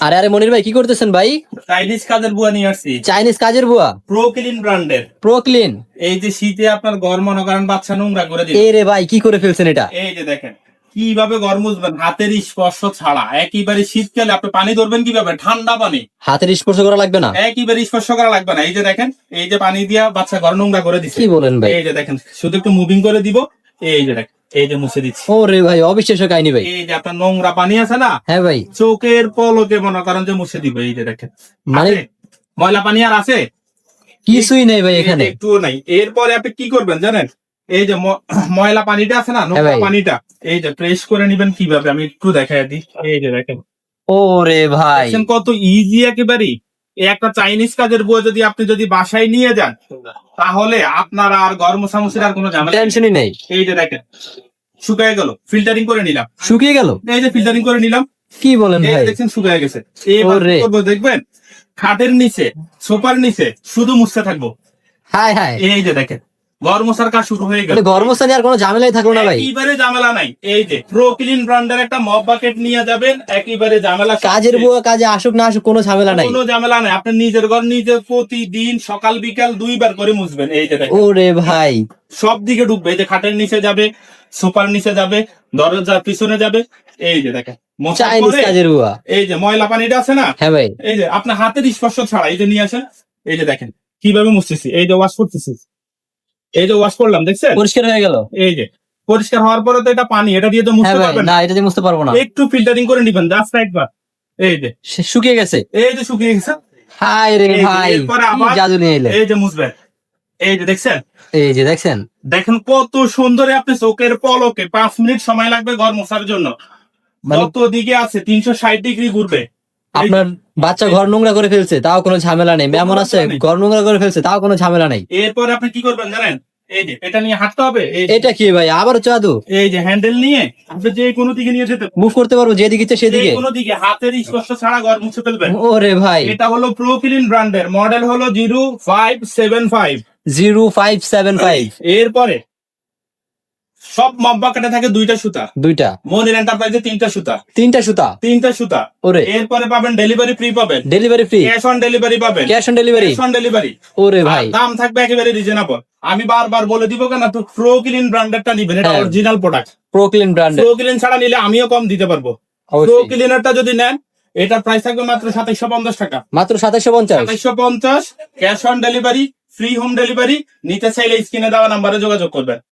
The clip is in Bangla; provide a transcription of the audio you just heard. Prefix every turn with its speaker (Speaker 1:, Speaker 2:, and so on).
Speaker 1: আরে আরে মনির ভাই কি করতেছেন ভাই?
Speaker 2: চাইনিজ কাজের বুয়া নিয়ে আসছি।
Speaker 1: চাইনিজ কাজের বুয়া?
Speaker 2: প্রো ক্লিন ব্র্যান্ডের
Speaker 1: প্রো ক্লিন
Speaker 2: এই যে শীতে আপনার ঘর মনে করেন বাচ্চা নোংরা করে দিল।
Speaker 1: এ রে ভাই কি করে ফেলছেন এটা?
Speaker 2: এই যে দেখেন কীভাবে ঘর মুছবেন? হাতের স্পর্শ ছাড়া। একেবারে শীতকালে আপনি পানি ধরবেন কীভাবে? ঠান্ডা পানি।
Speaker 1: হাতের স্পর্শ করা লাগবে না?
Speaker 2: একেবারে স্পর্শ করা লাগবে না। এই যে দেখেন এই যে পানি দিয়া বাচ্চা ঘর নোংরা করে দিচ্ছে
Speaker 1: কি বলেন ভাই?
Speaker 2: এই যে দেখেন শুধু একটু মুভিং করে দিব। এই যে দেখেন। এই যে মুছে দিচ্ছি।
Speaker 1: ও রে ভাই অবিশ্বাস্য কাহিনী ভাই।
Speaker 2: এই যে আপনার নোংরা পানি আছে না
Speaker 1: হ্যাঁ ভাই।
Speaker 2: চোখের পলকে মনে করেন যে মুছে দিব এই যে দেখেন।
Speaker 1: মানে
Speaker 2: ময়লা পানি আর আছে?
Speaker 1: কিছুই নেই ভাই এখানে।
Speaker 2: একটুও নাই। এরপরে আপনি কি করবেন জানেন? এই যে ময়লা পানিটা আছে না নোংরা
Speaker 1: হ্যাঁ
Speaker 2: পানিটা এই যে প্রেস করে নিবেন কীভাবে? আমি একটু দেখাই দিই। এই যে দেখেন।
Speaker 1: ও রে ভাই
Speaker 2: কত ইজি একেবারে এই একটা চাইনিজ কাজের বই যদি আপনি যদি বাসায় নিয়ে যান তাহলে আপনার আর গরম মোছামুছির আর কোনো ঝামেলা নেই।
Speaker 1: টেনশনই নেই।
Speaker 2: এই যে দেখেন শুকায় গেল ফিল্টারিং করে নিলাম।
Speaker 1: শুকিয়ে গেল?
Speaker 2: এই যে ফিল্টারিং করে নিলাম।
Speaker 1: কি বলেন ভাই?
Speaker 2: দেখছেন শুকায় গেছে। করব দেখবেন? খাটের নিচে সোফার নিচে শুধু মুছতে থাকব।
Speaker 1: হাই হাই
Speaker 2: এই যে দেখেন। ঘর মোছার কাজ শুরু হয়ে গেল।
Speaker 1: গরমস্থানে আর কোনো ঝামেলাই থাকল না ভাই?
Speaker 2: একেবারে ঝামেলা নাই। এই যে প্রো ক্লিন ব্র্যান্ডের একটা মপ বাকেট নিয়ে যাবেন একেবারে ঝামেলা
Speaker 1: কাজের বুয়া কাজে আসুক না আসুক কোনো ঝামেলা নাই।
Speaker 2: কোনো ঝামেলা নাই। আপনি নিজের ঘর নিজে প্রতিদিন সকাল বিকাল দুইবার করে মুছবেন। এই যে দেখেন।
Speaker 1: ও রে ভাই।
Speaker 2: সব দিকে ঢুকবে। এই যে খাটের নিচে যাবে সোফার নিচে যাবে দরজার পিছনে যাবে। এই যে দেখেন।
Speaker 1: চাইনিজ কাজের বুয়া।
Speaker 2: এই যে ময়লা পানিটা আছে না?
Speaker 1: হ্যাঁ ভাই।
Speaker 2: এই যে আপনার হাতের স্পর্শ ছাড়া এই যে নিয়ে আসেন। এই যে দেখেন। কীভাবে মুছতেছি? এই যে ওয়াশ করতেছি। এই যে ওয়াশ করলাম দেখছেন?
Speaker 1: পরিষ্কার হয়ে গেল।
Speaker 2: এই যে পরিষ্কার হওয়ার পরে তো এটা পানি এটা দিয়ে তো
Speaker 1: হ্যাঁ
Speaker 2: মুছতে পারবেন
Speaker 1: না। এটা দিয়ে বুঝতে পারব না।
Speaker 2: একটু ফিল্টারিং করে নিবেন জাস্ট একবার। এই যে
Speaker 1: শুকিয়ে গেছে।
Speaker 2: এই যে শুকিয়ে গেছে।
Speaker 1: হাই রে
Speaker 2: আবার-
Speaker 1: জাদু নিয়ে এলে।
Speaker 2: এই যে মুছবেন। এই যে দেখছেন?
Speaker 1: এই যে দেখছেন?
Speaker 2: দেখেন কত সুন্দর আপনি চোখের পলকে পাঁচ মিনিট সময় লাগবে ঘর মোছার জন্য।
Speaker 1: মানে
Speaker 2: কত দিকে আছে? তিনশো ষাট ডিগ্রি ঘুরবে।
Speaker 1: আপনার বাচ্চা ঘর নোংরা করে ফেলছে তাও কোনো ঝামেলা নেই। মেমন আছে? ঘর নোংরা করে ফেলছে তাও কোনো ঝামেলা নেই।
Speaker 2: এরপরে আপনি কি করবেন জানেন? এই যে এটা নিয়ে হাঁটতে হবে
Speaker 1: এটা কি ভাই? আবার জাদু
Speaker 2: এই যে হ্যান্ডেল নিয়ে আপনি যে কোনো দিকে নিয়ে যেতে
Speaker 1: মুভ করতে পারব যেদিকে ইচ্ছে সেদিকে।
Speaker 2: কোনো দিকে হাতের স্পর্শ ছাড়া ঘর মুছে ফেলবেন।
Speaker 1: ও রে ভাই।
Speaker 2: এটা হলো প্রো ক্লিন ব্র্যান্ডের মডেল হলো zero five seven five
Speaker 1: zero five seven five
Speaker 2: এরপরে সব মব্বা কাটে থাকে দুইটা সুতা।
Speaker 1: দুইটা।
Speaker 2: মনির এন্টারপ্রাইজে তিনটা সুতা।
Speaker 1: তিনটা সুতা?
Speaker 2: তিনটা সুতা।
Speaker 1: ওরে।
Speaker 2: এরপরে পাবেন ডেলিভারি ফ্রি পাবেন।
Speaker 1: Delivery free
Speaker 2: cash on delivery পাবেন।
Speaker 1: Cash on delivery
Speaker 2: cash on delivery
Speaker 1: ওরে ভাই।
Speaker 2: দাম থাকবে একেবারে রিজনেবল আমি বারবার বলে দিব কেন তো প্রো ক্লিন ব্র্যান্ডেরটা নিবেন। এটা। Original product
Speaker 1: ProClean brand
Speaker 2: Pro Clean ছাড়া নিলে আমিও কম দিতে পারব। প্রো
Speaker 1: অবশ্যই।
Speaker 2: ক্লিনারটা যদি নেন এটার প্রাইস থাকবে মাত্র সাতাইশো পঞ্চাশ টাকা।
Speaker 1: মাত্র সাতাশশো পঞ্চাশ?
Speaker 2: সাতাইশো পঞ্চাশ cash on delivery free home delivery নিতে চাইলে স্ক্রিনে দেওয়া নাম্বারে যোগাযোগ করবেন।